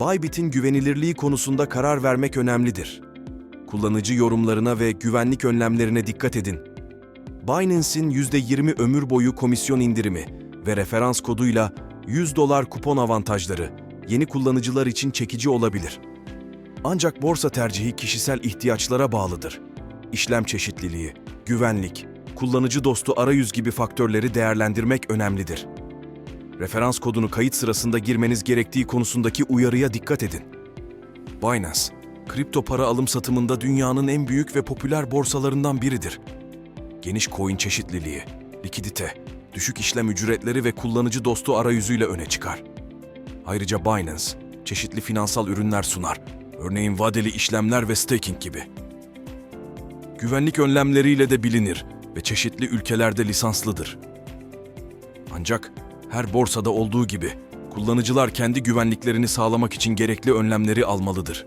Bybit'in güvenilirliği konusunda karar vermek önemlidir. Kullanıcı yorumlarına ve güvenlik önlemlerine dikkat edin. Binance'in %20 ömür boyu komisyon indirimi ve referans koduyla 100 dolar kupon avantajları yeni kullanıcılar için çekici olabilir. Ancak borsa tercihi kişisel ihtiyaçlara bağlıdır. İşlem çeşitliliği, güvenlik, kullanıcı dostu arayüz gibi faktörleri değerlendirmek önemlidir. Referans kodunu kayıt sırasında girmeniz gerektiği konusundaki uyarıya dikkat edin. Binance, kripto para alım satımında dünyanın en büyük ve popüler borsalarından biridir. Geniş coin çeşitliliği, likidite, düşük işlem ücretleri ve kullanıcı dostu arayüzüyle öne çıkar. Ayrıca Binance, çeşitli finansal ürünler sunar. Örneğin vadeli işlemler ve staking gibi. Güvenlik önlemleriyle de bilinir ve çeşitli ülkelerde lisanslıdır. Ancak her borsada olduğu gibi kullanıcılar kendi güvenliklerini sağlamak için gerekli önlemleri almalıdır.